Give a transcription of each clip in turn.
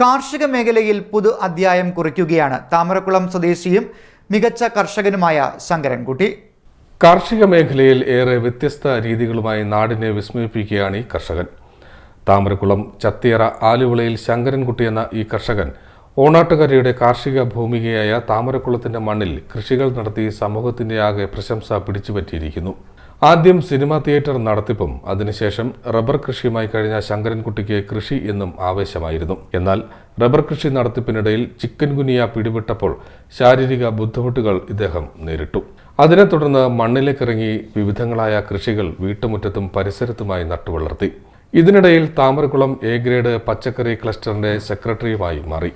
കാർഷിക മേഖലയിൽ പുതു അധ്യായം കുറിക്കുകയാണ്. താമരക്കുളം സ്വദേശിയും മികച്ച കർഷകനുമായ ശങ്കരൻകുട്ടി. കാർഷിക മേഖലയിൽ ഏറെ വ്യത്യസ്ത രീതികളുമായി നാടിനെ വിസ്മയിപ്പിക്കുകയാണ് ഈ കർഷകൻ. താമരക്കുളം ചത്തിയറ ആലുവിളയിൽ ശങ്കരൻകുട്ടി എന്ന ഈ കർഷകൻ ഓണാട്ടുകരയുടെ കാർഷിക ഭൂമികയായ താമരക്കുളത്തിന്റെ മണ്ണിൽ കൃഷികൾ നടത്തി സമൂഹത്തിന്റെ ആകെ പ്രശംസ പിടിച്ചുപറ്റിയിരിക്കുന്നു. ആദ്യം സിനിമാ തിയേറ്റർ നടത്തിപ്പും അതിനുശേഷം റബ്ബർ കൃഷിയുമായി കഴിഞ്ഞ ശങ്കരൻകുട്ടിക്ക് കൃഷി എന്നും ആവേശമായിരുന്നു. എന്നാൽ റബ്ബർ കൃഷി നടത്തിപ്പിനിടയിൽ ചിക്കൻ ഗുനിയ പിടിപെട്ടപ്പോൾ ശാരീരിക ബുദ്ധിമുട്ടുകൾ ഇദ്ദേഹം നേരിട്ടു. അതിനെ തുടർന്ന് മണ്ണിലേക്കിറങ്ങി വിവിധങ്ങളായ കൃഷികൾ വീട്ടുമുറ്റത്തും പരിസരത്തുമായി നട്ടുവളർത്തി. ഇതിനിടയിൽ താമരക്കുളം എ ഗ്രേഡ് പച്ചക്കറി ക്ലസ്റ്ററിന്റെ സെക്രട്ടറിയുമായി മാറി.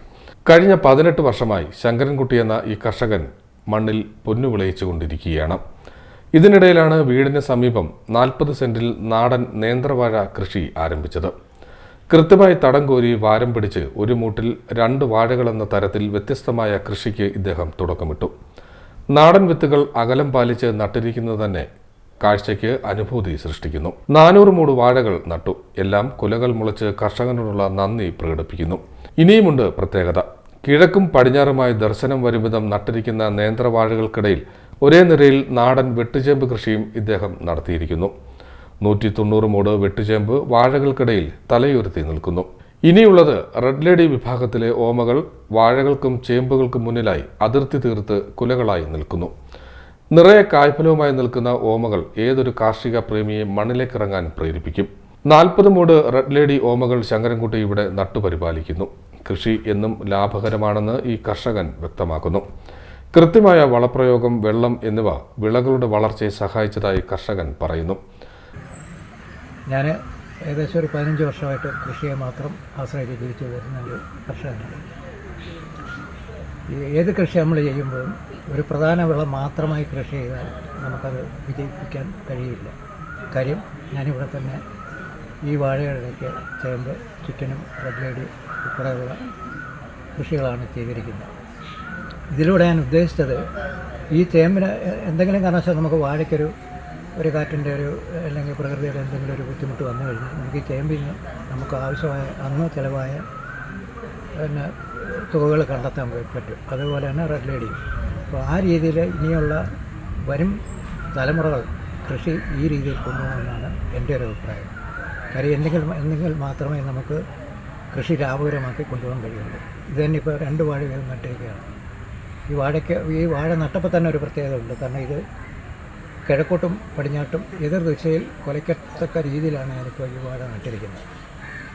കഴിഞ്ഞ പതിനെട്ട് വർഷമായി ശങ്കരൻകുട്ടി എന്ന ഈ കർഷകൻ മണ്ണിൽ പൊന്നു വിളയിച്ചുകൊണ്ടിരിക്കുകയാണ് ഇതിനിടയിലാണ് വീടിന് സമീപം നാൽപ്പത് സെന്റിൽ നാടൻ നേന്ത്രവാഴ കൃഷി ആരംഭിച്ചത്. കൃത്യമായി തടം കോരി വാരം പിടിച്ച് ഒരു മൂട്ടിൽ രണ്ട് വാഴകളെന്ന തരത്തിൽ വ്യത്യസ്തമായ കൃഷിക്ക് ഇദ്ദേഹം തുടക്കമിട്ടു. നാടൻ വിത്തുകൾ അകലം പാലിച്ച് നട്ടിരിക്കുന്നത് തന്നെ കാഴ്ചയ്ക്ക് അനുഭൂതി സൃഷ്ടിക്കുന്നു. നാനൂറ് മൂട് വാഴകൾ നട്ടു. എല്ലാം കുലകൾ മുളച്ച് കർഷകനോടുള്ള നന്ദി പ്രകടിപ്പിക്കുന്നു. ഇനിയുമുണ്ട് പ്രത്യേകത. കിഴക്കും പടിഞ്ഞാറുമായി ദർശനം വരുവിധം നട്ടിരിക്കുന്ന നേന്ത്രവാഴകൾക്കിടയിൽ ഒരേ നിരയിൽ നാടൻ വെട്ടുചേമ്പ് കൃഷിയും ഇദ്ദേഹം നടത്തിയിരിക്കുന്നു. നൂറ്റി തൊണ്ണൂറ് മൂട് വെട്ടുചേമ്പ് വാഴകൾക്കിടയിൽ തലയുയർത്തി നിൽക്കുന്നു. ഇനിയുള്ളത് റെഡ് ലേഡി വിഭാഗത്തിലെ ഓമകൾ വാഴകൾക്കും ചേമ്പുകൾക്കും മുന്നിലായി അതിർത്തി തീർത്ത് കുലകളായി നിൽക്കുന്നു. നിറയെ കായ്ഫലവുമായി നിൽക്കുന്ന ഓമകൾ ഏതൊരു കാർഷിക പ്രേമിയെ മണ്ണിലേക്കിറങ്ങാൻ പ്രേരിപ്പിക്കും. നാൽപ്പത് മൂട് റെഡ് ലേഡി ഓമകൾ ശങ്കരൻകുട്ടി ഇവിടെ നട്ടുപരിപാലിക്കുന്നു. കൃഷി എന്നും ലാഭകരമാണെന്ന് ഈ കർഷകൻ വ്യക്തമാക്കുന്നു. കൃത്യമായ വളപ്രയോഗം വെള്ളം എന്നിവ വിളകളുടെ വളർച്ചയെ സഹായിച്ചതായി കർഷകൻ പറയുന്നു. ഞാൻ ഏകദേശം ഒരു പതിനഞ്ച് വർഷമായിട്ട് കൃഷിയെ മാത്രം ആശ്രയിച്ച് ജീവിച്ചു വരുന്ന ഒരു കർഷകനാണ്. ഏത് കൃഷി നമ്മൾ ചെയ്യുമ്പോഴും ഒരു പ്രധാന വിള മാത്രമായി കൃഷി ചെയ്താൽ നമുക്കത് വിജയിപ്പിക്കാൻ കഴിയില്ല. കാര്യം ഞാനിവിടെ തന്നെ ഈ വാഴകളിലേക്ക് ചേമ്പ് ചുറ്റിനും റെഡ് ലേഡി ഉൾപ്പെടെയുള്ള കൃഷികളാണ് ചെയ്തിരിക്കുന്നത്. ഇതിലൂടെ ഞാൻ ഉദ്ദേശിച്ചത് ഈ ചേമ്പിന് എന്തെങ്കിലും കാരണവശാൽ നമുക്ക് വാഴയ്ക്കൊരു ഒരു കാറ്റിന്റെ ഒരു അല്ലെങ്കിൽ പ്രകൃതിയുടെ എന്തെങ്കിലും ഒരു ബുദ്ധിമുട്ട് വന്നു കഴിഞ്ഞാൽ നമുക്ക് ഈ ചേമ്പിന് നമുക്ക് ആവശ്യമായ അന്ന് ചിലവായ പിന്നെ തുകകൾ കണ്ടെത്താൻ പറ്റും. അതുപോലെ തന്നെ റെഡ് ലേഡിയും അപ്പോൾ ആ രീതിയിൽ ഇനിയുള്ള വരും തലമുറകൾ കൃഷി ഈ രീതിയിൽ കൊണ്ടുപോകുമെന്നാണ് എന്റെ ഒരു അഭിപ്രായം. കാര്യം എന്തെങ്കിലും എന്തെങ്കിൽ മാത്രമേ നമുക്ക് കൃഷി ലാഭകരമാക്കി കൊണ്ടുപോകാൻ കഴിയുള്ളൂ. ഇത് ഇപ്പോൾ രണ്ട് വാഴ വീതം നട്ടിരിക്കുകയാണ്. ഈ വാഴയ്ക്ക് ഈ വാഴ നട്ടപ്പോൾ തന്നെ ഒരു പ്രത്യേകത ഉണ്ട്. കാരണം ഇത് കിഴക്കോട്ടും പടിഞ്ഞാട്ടും എതിർ ദിശയിൽ കൊലയ്ക്കത്തക്ക രീതിയിലാണ് ഞാനിപ്പോൾ ഈ വാഴ നട്ടിരിക്കുന്നത്.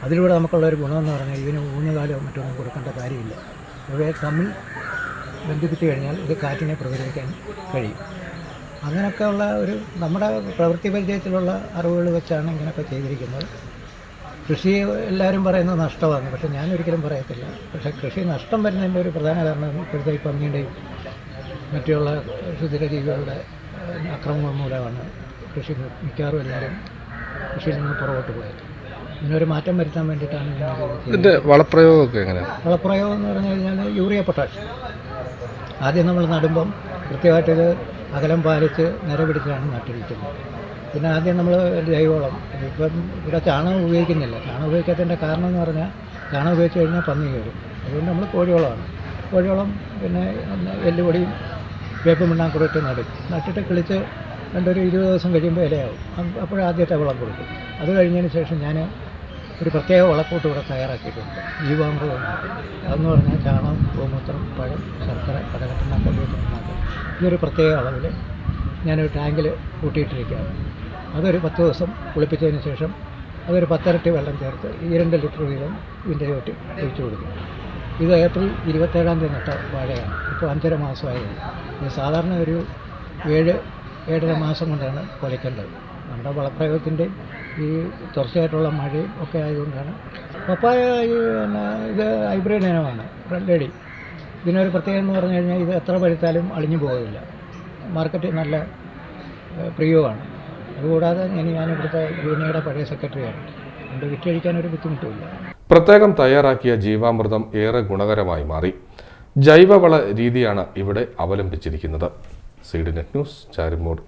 അതിലൂടെ നമുക്കുള്ള ഒരു ഗുണമെന്ന് പറഞ്ഞാൽ ഇതിന് ഊന്നുകാലോ മറ്റൊന്നും കൊടുക്കേണ്ട കാര്യമില്ല. ഇവയെ തമ്മിൽ ബന്ധിപ്പിച്ചു കഴിഞ്ഞാൽ ഇത് കാറ്റിനെ പ്രതിരോധിക്കാൻ കഴിയും. അങ്ങനെയൊക്കെയുള്ള ഒരു നമ്മുടെ പ്രവൃത്തി പരിചയത്തിലുള്ള അറിവുകൾ വെച്ചാണ് ഇങ്ങനെയൊക്കെ ചെയ്തിരിക്കുന്നത്. കൃഷി എല്ലാവരും പറയുന്നത് നഷ്ടമാണ്. പക്ഷെ ഞാൻ ഒരിക്കലും പറയത്തില്ല. പക്ഷെ കൃഷി നഷ്ടം വരുന്നതിന്റെ ഒരു പ്രധാന കാരണം ഇപ്പോഴത്തെ ഈ പന്നിയുടെയും മറ്റുള്ള സുസ്ഥിരജീവികളുടെ ഏഹ്, അക്രമങ്ങൾ മൂലമാണ് കൃഷി മിക്കവാറും എല്ലാവരും കൃഷിയിൽ നിന്ന് പുറകോട്ട് പോയത്. ഇതിനൊരു മാറ്റം വരുത്താൻ വേണ്ടിയിട്ടാണ് ഞാൻ ഇത് ചെയ്തത്. ഇതിന്റെ വളപ്രയോഗമൊക്കെ എങ്ങനെയാണ് വളപ്രയോഗം എന്ന് പറഞ്ഞു കഴിഞ്ഞാൽ യൂറിയ പൊട്ടാഷ് ആദ്യം നമ്മൾ നടുമ്പം കൃത്യമായിട്ട് അകലം പാലിച്ച് നിര പിടിച്ചാണ് നട്ടിരിക്കുന്നത്. പിന്നെ ആദ്യം നമ്മൾ ജൈവവളം. ഇപ്പം ഇവിടെ ചാണകം ഉപയോഗിക്കുന്നില്ല. ചാണകം ഉപയോഗിക്കാത്തതിന്റെ കാരണം എന്ന് പറഞ്ഞാൽ ചാണകം ഉപയോഗിച്ച് കഴിഞ്ഞാൽ പന്നി കയറും. അതുകൊണ്ട് നമ്മൾ കോഴിവളമാണ്. കോഴിവളം പിന്നെ എല്ലുപൊടിയും വേപ്പും പിണ്ണാക്കൂടെ ഇട്ട് നടും. നട്ടിട്ട് കിളിച്ച് രണ്ടൊരു ഇരുപത് ദിവസം കഴിയുമ്പോൾ ഇലയാവും. അപ്പോഴാദ്യത്തെ വളം കൊടുക്കും. അത് കഴിഞ്ഞതിന് ശേഷം ഞാൻ ഒരു പ്രത്യേക വളക്കൂട്ട് ഇവിടെ തയ്യാറാക്കിയിട്ടുണ്ട്. ജീവാമൃതം അതെന്ന് പറഞ്ഞാൽ ചാണകം ഗോമൂത്രം പഴം ശർക്കര കടകട്ടണ ഈ ഒരു പ്രത്യേക അളവിൽ ഞാനൊരു ടാങ്കിൽ കൂട്ടിയിട്ടിരിക്കുകയാണ്. അതൊരു പത്ത് ദിവസം കുളിപ്പിച്ചതിന് ശേഷം അതൊരു പത്തരട്ടി വെള്ളം ചേർത്ത് ഈ രണ്ട് ലിറ്റർ വീതം ഇതിന്റെ ചോട്ടി ഒഴിച്ചു കൊടുക്കും. ഇത് ഏപ്രിൽ ഇരുപത്തേഴാം തീയതി നട്ട വാഴയാണ്. ഇപ്പോൾ അഞ്ചര മാസമായി ഇത് സാധാരണ ഒരു ഏഴ് ഏഴര മാസം കൊണ്ടാണ് കുലയ്ക്കേണ്ടത്. നമ്മുടെ വളപ്രയോഗത്തിന്റെ ഈ തുടർച്ചയായിട്ടുള്ള മഴയും ഒക്കെ ആയതുകൊണ്ടാണ്. പപ്പായ ഈ ഇത് ഹൈബ്രിഡ് ഇനമാണ് റെഡ് ഇതിനൊരു പ്രത്യേകത എന്ന് പറഞ്ഞു കഴിഞ്ഞാൽ ഇത് എത്ര പഴുത്താലും അളിഞ്ഞു പോകില്ല മാർക്കറ്റിൽ നല്ല പ്രിയവുമാണ്. അതുകൂടാതെ ഞാൻ ഇവിടുത്തെ യൂണിയുടെ പഴയ സെക്രട്ടറിയാണ്. അതുകൊണ്ട് വിറ്റഴിക്കാൻ ഒരു ബുദ്ധിമുട്ടുമില്ല. പ്രത്യേകം തയ്യാറാക്കിയ ജീവാമൃതം ഏറെ ഗുണകരമായി മാറി. ജൈവവള രീതിയാണ് ഇവിടെ അവലംബിച്ചിരിക്കുന്നത്. Seed net news ചാരിമോട്.